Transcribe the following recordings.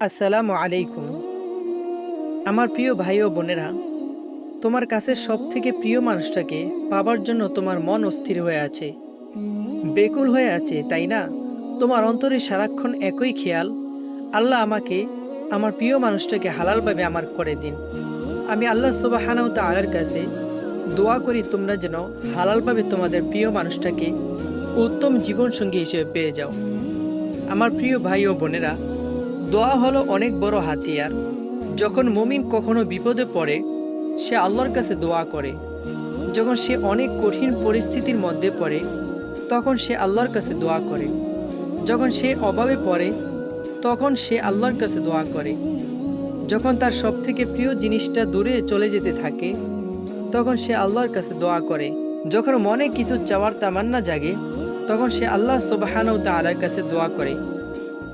আসসালামু আলাইকুম। আমার প্রিয় ভাই ও বোনেরা, তোমার কাছে সব থেকে প্রিয় মানুষটাকে পাবার জন্য তোমার মন অস্থির হয়ে আছে। বেকুল হয়ে আছে, তাই না? তোমার অন্তরে সারাক্ষণ একই খেয়াল। আল্লাহ আমাকে, আমার প্রিয় মানুষটাকে হালালভাবে আমার করে দিন। আমি আল্লাহ সুবাহানাউ তালার কাছে দোয়া করি তোমরা যেন হালালভাবে তোমাদের প্রিয় মানুষটাকে উত্তম জীবনসঙ্গী হিসেবে পেয়ে যাও। আমার প্রিয় ভাই ও বোনেরা দোয়া হলো অনেক বড় হাতিয়ার। যখন মুমিন কখনো বিপদে পড়ে, সে আল্লাহর কাছে দোয়া করে। যখন সে অনেক কঠিন পরিস্থিতির মধ্যে পড়ে, তখন সে আল্লাহর কাছে দোয়া করে। যখন সে অভাবে পড়ে, তখন সে আল্লাহর কাছে দোয়া করে। যখন তার সবথেকে প্রিয় জিনিসটা দূরে চলে যেতে থাকে, তখন সে আল্লাহর কাছে দোয়া করে। যখন মনে কিছু চাওয়ার তামান্না জাগে, তখন সে আল্লাহ সুবাহানও তালার কাছে দোয়া করে।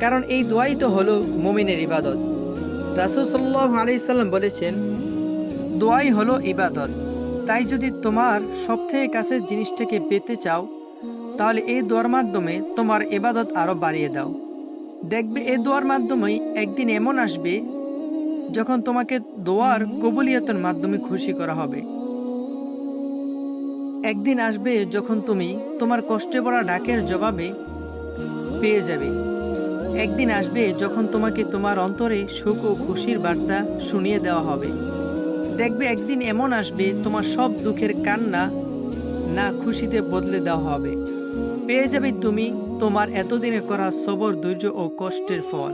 কারণ এই দোয়াই তো হলো মুমিনের ইবাদত। রাসুল সাল্লাহ আলাইসাল্লাম বলেছেন, দোয়াই হলো ইবাদত। তাই যদি তোমার সবথেকে কাছের জিনিসটাকে পেতে চাও, তাহলে এই দোয়ার মাধ্যমে তোমার ইবাদত আরও বাড়িয়ে দাও। দেখবে এই দোয়ার মাধ্যমেই একদিন এমন আসবে, যখন তোমাকে দোয়ার কবুলিয়তের মাধ্যমে খুশি করা হবে। একদিন আসবে যখন তুমি তোমার কষ্টে পড়া ডাকের জবাবে পেয়ে যাবে। একদিন আসবে যখন তোমাকে তোমার অন্তরে সুখ ও খুশির বার্তা শুনিয়ে দেওয়া হবে। দেখবে একদিন এমন আসবে, তোমার সব দুঃখের কান্না না খুশিতে বদলে দেওয়া হবে। পেয়ে যাবে তুমি তোমার এতদিনে করা সবর, ধৈর্য ও কষ্টের ফল।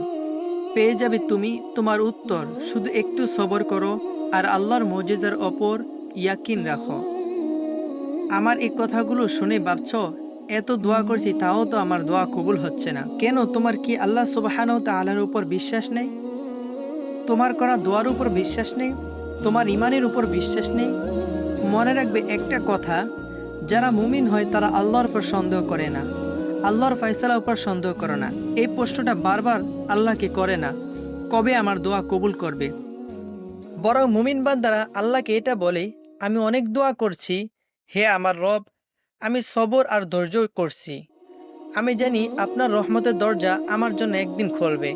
পেয়ে যাবে তুমি তোমার উত্তর, শুধু একটু সবর করো আর আল্লাহর মজেজার ওপর ইয়াকিন রাখো। আমার এই কথাগুলো শুনে ভাবছ এত দোয়া করছি, তাও তো আমার দোয়া কবুল হচ্ছে না। কেন, তোমার কি আল্লাহ সুবাহান তালার উপর বিশ্বাস নেই? তোমার করা দোয়ার উপর বিশ্বাস নেই? তোমার ইমানের উপর বিশ্বাস নেই? মনে রাখবে একটা কথা, যারা মুমিন হয় তারা আল্লাহর উপর সন্দেহ করে না। আল্লাহর ফয়সালার উপর সন্দেহ করে না। এই প্রশ্নটা বারবার আল্লাহকে করে না, কবে আমার দোয়া কবুল করবে? বরং মুমিন বান্দারা আল্লাহকে এটা বলে, আমি অনেক দোয়া করছি, হে আমার রব আমি সবর আর ধৈর্য করছি। আমি জানি আপনার রহমতের দরজা আমার জন্য একদিন খুলবে।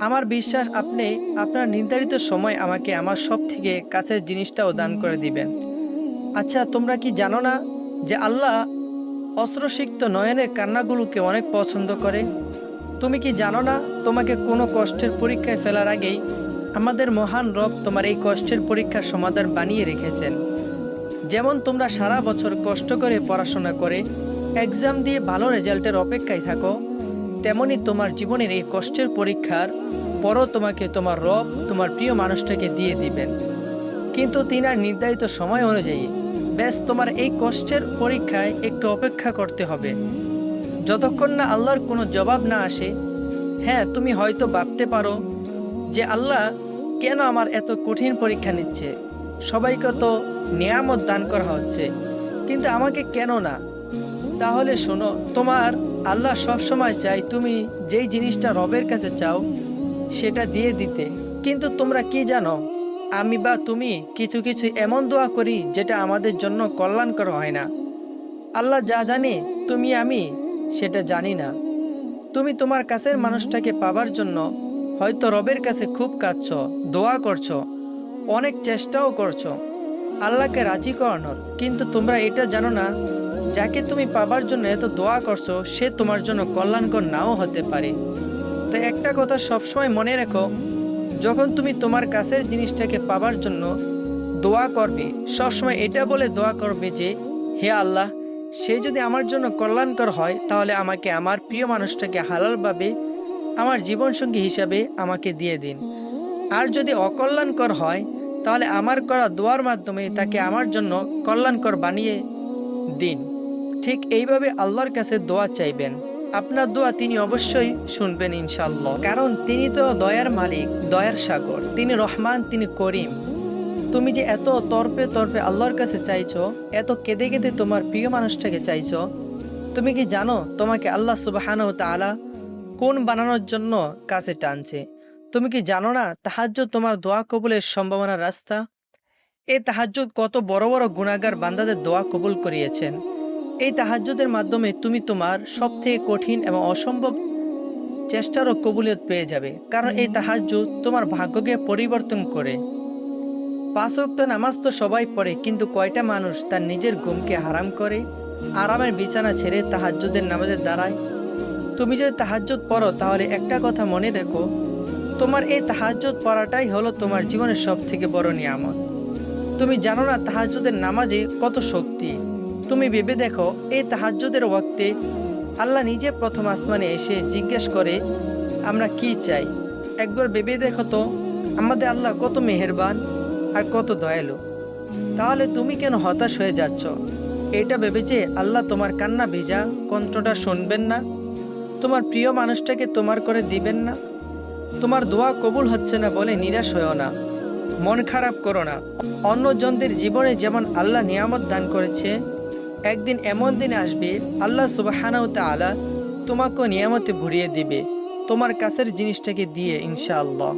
আমার বিশ্বাস, আপনি আপনার নির্ধারিত সময় আমাকে আমার সব থেকে কাছের জিনিসটাও দান করে দিবেন। আচ্ছা তোমরা কি জানো না যে আল্লাহ অস্ত্রসিক্ত নয়নের কান্নাগুলোকে অনেক পছন্দ করে? তুমি কি জানো না তোমাকে কোনো কষ্টের পরীক্ষায় ফেলার আগেই আমাদের মহান রব তোমার এই কষ্টের পরীক্ষার সমাধান বানিয়ে রেখেছেন? যেমন তোমরা সারা বছর কষ্ট করে পড়াশোনা করে এক্সাম দিয়ে ভালো রেজাল্টের অপেক্ষায় থাকো, তেমনি তোমার জীবনের এই কষ্টের পরীক্ষার পরও তোমাকে তোমার রব, তোমার প্রিয় মানুষটাকে দিয়ে দিবেন। কিন্তু তিনার নির্ধারিত সময় অনুযায়ী ব্যাস তোমার এই কষ্টের পরীক্ষায় একটু অপেক্ষা করতে হবে। যতক্ষণ না আল্লাহর কোনো জবাব না আসে হ্যাঁ তুমি হয়তো ভাবতে পারো যে আল্লাহ কেন আমার এত কঠিন পরীক্ষা নিচ্ছে? সবাইকে তো নিয়ামত দান করা হচ্ছে। কিন্তু আমাকে কেন না? তাহলে শোনো, তোমার আল্লাহ সব সময় চাই তুমি যেই জিনিসটা রবের কাছে চাও, সেটা দিয়ে দিতে। কিন্তু তোমরা কি জানো, আমি বা তুমি কিছু কিছু এমন দোয়া করি যেটা আমাদের জন্য কল্যাণকর হয় না। আল্লাহ যা জানে, তুমি আমি, সেটা জানি না। তুমি তোমার কাছের মানুষটাকে পাবার জন্য হয়তো রবের কাছে খুব কাঁদছ, দোয়া করছ, অনেক চেষ্টাও করছ। আল্লাহকে রাজি করানোর। কিন্তু তোমরা এটা জানো না, যাকে তুমি পাবার জন্য এত দোয়া করছ, সে তোমার জন্য কল্যাণকর নাও হতে পারে। তাই একটা কথা সবসময় মনে রেখো, যখন তুমি তোমার কাছের জিনিসটাকে পাবার জন্য দোয়া করবে, সবসময় এটা বলে দোয়া করবে যে, হে আল্লাহ, সে যদি আমার জন্য কল্যাণকর হয়, তাহলে আমাকে আমার প্রিয় মানুষটাকে হালালভাবে আমার জীবনসঙ্গী হিসাবে আমাকে দিয়ে দিন। আর যদি অকল্যাণকর হয় তাহলে আমার করা দোয়ার মাধ্যমে তাকে আমার জন্য কল্যাণকর বানিয়ে দিন। ঠিক এইভাবে আল্লাহর কাছে দোয়া চাইবেন। আপনার দোয়া তিনি অবশ্যই শুনবেন ইনশাল্লাহ কারণ তিনি তো দয়ার মালিক, দয়ার সাগর। তিনি রহমান, তিনি করিম। তুমি যে এত তর্পে তর্পে আল্লাহর কাছে চাইছো, এত কেঁদে কেঁদে তোমার প্রিয় মানুষটাকে চাইছো, তুমি কি জানো তোমাকে আল্লাহ সুবাহানহ তালা কোন বানানোর জন্য কাছে টানছে? তুমি কি জানো না তাহাজ্য তোমার দোয়া কবুলের সম্ভাবনার রাস্তা? এই তাহাজ্য কত বড় বড় গুণাগার বান্দাদের দোয়া কবুল করিয়েছেন। এই তাহাজ্যদের মাধ্যমে তুমি তোমার সবথেকে কঠিন এবং অসম্ভব চেষ্টারও কবুলিয়ত পেয়ে যাবে, কারণ এই তাহাজ্জুদ তোমার ভাগ্যকে পরিবর্তন করে। পাঁচ ওয়াক্ত নামাজ তো সবাই পড়ে, কিন্তু কয়টা মানুষ তার নিজের ঘুমকে হারাম করে? আরামের বিছানা ছেড়ে তাহাজ্জুদের নামাজে দাঁড়ায় তুমি যদি তাহাজ্জুদ পড়ো, তাহলে একটা কথা মনে রেখো তোমার এই তাহাজ্জুদ পড়াটাই হলো তোমার জীবনের সব থেকে বড় নিয়ামত। তুমি জানো না তাহাজ্জুদের নামাজে কত শক্তি। তুমি ভেবে দেখো, এই তাহাজ্জুদের ওয়াক্তে আল্লাহ নিজে প্রথম আসমানে এসে জিজ্ঞেস করে, আমরা কি চাই? একবার ভেবে দেখো তো, আমাদের আল্লাহ কত মেহেরবান আর কত দয়ালু। তাহলে তুমি কেন হতাশ হয়ে যাচ্ছ? এটা ভেবেছে আল্লাহ তোমার কান্না ভেজা কণ্ঠটা শুনবেন না? তোমার প্রিয় মানুষটাকে তোমার করে দিবেন না? তোমার দোয়া কবুল হচ্ছে না বলে নিরাশ হয়েও না। মন খারাপ করো না। অন্যজনদের জীবনে যেমন আল্লাহ নিয়ামত দান করেছে, একদিন এমন দিন আসবে, আল্লাহ সুবাহানাউ তাআলা তোমাকে নিয়ামতে ভরিয়ে দিবে। তোমার কাছের জিনিসটাকে দিয়ে ইনশাআল্লাহ।